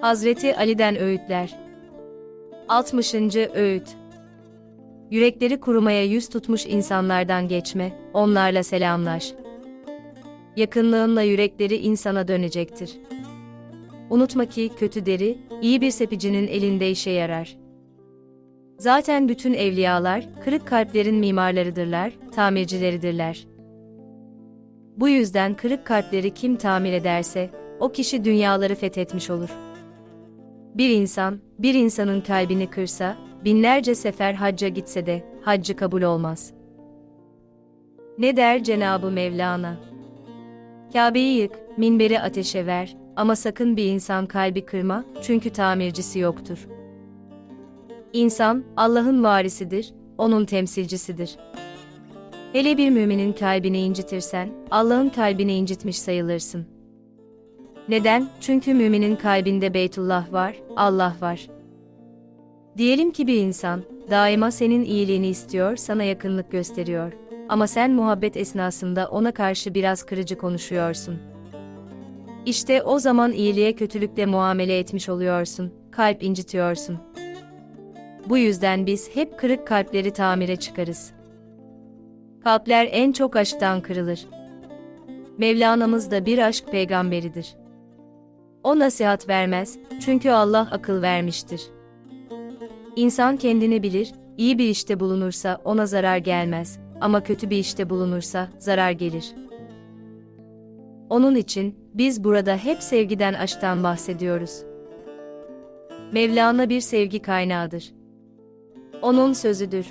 Hazreti Ali'den öğütler. 60. öğüt. Yürekleri kurumaya yüz tutmuş insanlardan geçme, onlarla selamlaş. Yakınlığınla yürekleri insana dönecektir. Unutma ki kötü deri, iyi bir sepicinin elinde işe yarar. Zaten bütün evliyalar, kırık kalplerin mimarlarıdırlar, tamircileridirler. Bu yüzden kırık kalpleri kim tamir ederse, o kişi dünyaları fethetmiş olur. Bir insan, bir insanın kalbini kırsa, binlerce sefer hacca gitse de, haccı kabul olmaz. Ne der Cenabı Mevlana? Kabe'yi yık, minberi ateşe ver, ama sakın bir insan kalbi kırma, çünkü tamircisi yoktur. İnsan, Allah'ın varisidir, onun temsilcisidir. Hele bir müminin kalbini incitirsen, Allah'ın kalbini incitmiş sayılırsın. Neden? Çünkü müminin kalbinde Beytullah var, Allah var. Diyelim ki bir insan, daima senin iyiliğini istiyor, sana yakınlık gösteriyor. Ama sen muhabbet esnasında ona karşı biraz kırıcı konuşuyorsun. İşte o zaman iyiliğe kötülükle muamele etmiş oluyorsun, kalp incitiyorsun. Bu yüzden biz hep kırık kalpleri tamire çıkarız. Kalpler en çok aşktan kırılır. Mevlana'mız da bir aşk peygamberidir. O nasihat vermez, çünkü Allah akıl vermiştir. İnsan kendini bilir, iyi bir işte bulunursa ona zarar gelmez ama kötü bir işte bulunursa zarar gelir. Onun için biz burada hep sevgiden aşktan bahsediyoruz. Mevlana bir sevgi kaynağıdır. Onun sözüdür.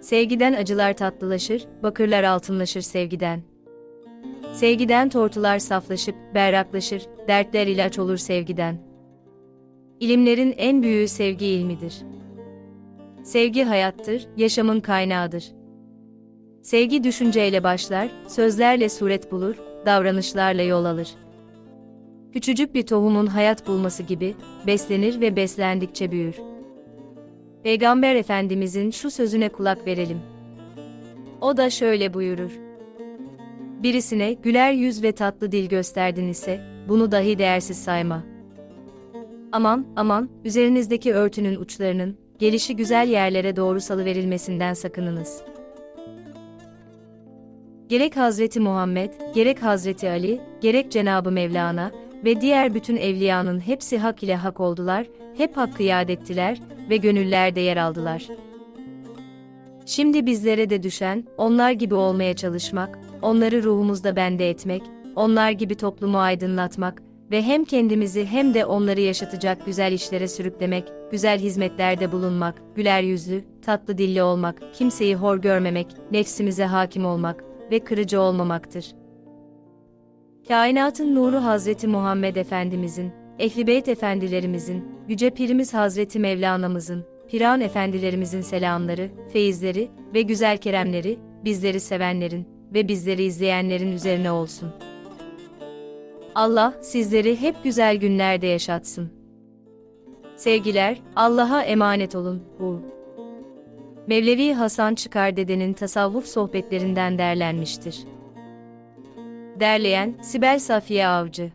Sevgiden acılar tatlılaşır, bakırlar altınlaşır sevgiden. Sevgiden tortular saflaşıp berraklaşır, dertler ilaç olur sevgiden. İlimlerin en büyüğü sevgi ilmidir. Sevgi hayattır, yaşamın kaynağıdır. Sevgi düşünceyle başlar, sözlerle suret bulur, davranışlarla yol alır. Küçücük bir tohumun hayat bulması gibi, beslenir ve beslendikçe büyür. Peygamber Efendimizin şu sözüne kulak verelim. O da şöyle buyurur. Birisine güler yüz ve tatlı dil gösterdin ise, bunu dahi değersiz sayma. Aman, aman, üzerinizdeki örtünün uçlarının, gelişi güzel yerlere doğru salıverilmesinden sakınınız. Gerek Hazreti Muhammed, gerek Hazreti Ali, gerek Cenabı Mevlana ve diğer bütün evliyanın hepsi hak ile hak oldular, hep hakkı yad ettiler ve gönüllerde yer aldılar. Şimdi bizlere de düşen, onlar gibi olmaya çalışmak, onları ruhumuzda bende etmek, onlar gibi toplumu aydınlatmak ve hem kendimizi hem de onları yaşatacak güzel işlere sürüklemek, güzel hizmetlerde bulunmak, güler yüzlü, tatlı dilli olmak, kimseyi hor görmemek, nefsimize hakim olmak ve kırıcı olmamaktır. Kainatın nuru Hazreti Muhammed Efendimizin, Ehli Beyt efendilerimizin, Yüce Pirimiz Hazreti Mevlana'mızın, Piran efendilerimizin selamları, feyizleri ve güzel keremleri, bizleri sevenlerin ve bizleri izleyenlerin üzerine olsun. Allah sizleri hep güzel günlerde yaşatsın. Sevgiler, Allah'a emanet olun. Bu Mevlevi Hasan Çıkar Dede'nin tasavvuf sohbetlerinden derlenmiştir. Derleyen Sibel Safiye Avcı